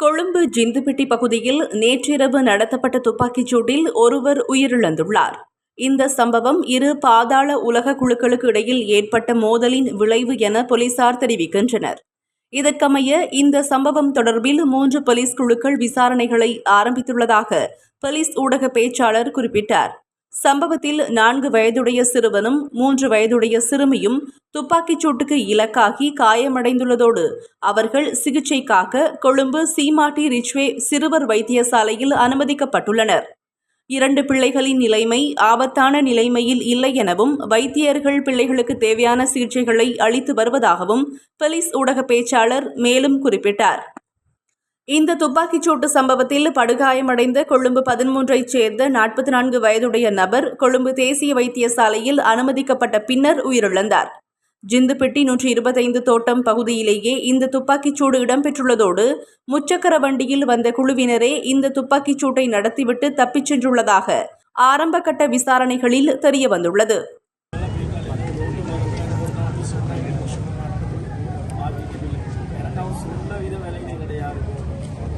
கொழும்பு ஜிந்துபிட்டி பகுதியில் நேற்றிரவு நடத்தப்பட்ட துப்பாக்கிச் சூட்டில் ஒருவர் உயிரிழந்துள்ளார். இந்த சம்பவம் இரு பாதாள உலக குழுக்களுக்கு இடையில் ஏற்பட்ட மோதலின் விளைவு என போலீசார் தெரிவிக்கின்றனர். இதற்கமைய இந்த சம்பவம் தொடர்பில் மூன்று போலீஸ் குழுக்கள் விசாரணைகளை ஆரம்பித்துள்ளதாக போலீஸ் ஊடக பேச்சாளர் குறிப்பிட்டார். சம்பவத்தில் நான்கு வயதுடைய சிறுவனும் மூன்று வயதுடைய சிறுமியும் துப்பாக்கிச் சூட்டுக்கு இலக்காகி காயமடைந்துள்ளதோடு அவர்கள் சிகிச்சைக்காக கொழும்பு சீமாட்டி ரிச்வே சிறுவர் வைத்தியசாலையில் அனுமதிக்கப்பட்டுள்ளனர். இரண்டு பிள்ளைகளின் நிலைமை ஆபத்தான நிலைமையில் இல்லை எனவும் வைத்தியர்கள் பிள்ளைகளுக்கு தேவையான சிகிச்சைகளை அளித்து வருவதாகவும் பெலிஸ் ஊடக பேச்சாளர் மேலும் குறிப்பிட்டார். இந்த துப்பாக்கிச்சூட்டு சம்பவத்தில் படுகாயமடைந்த கொழும்பு பதிமூன்றைச் சேர்ந்த நாற்பத்தி நான்கு வயதுடைய நபர் கொழும்பு தேசிய வைத்தியசாலையில் அனுமதிக்கப்பட்ட பின்னர் உயிரிழந்தார். ஜிந்துப்பெட்டி நூற்றி இருபத்தைந்து தோட்டம் பகுதியிலேயே இந்த துப்பாக்கிச்சூடு இடம்பெற்றுள்ளதோடு முச்சக்கர வண்டியில் வந்த குழுவினரே இந்த துப்பாக்கிச்சூட்டை நடத்திவிட்டு தப்பிச் சென்றுள்ளதாக ஆரம்பகட்ட விசாரணைகளில் தெரியவந்துள்ளது.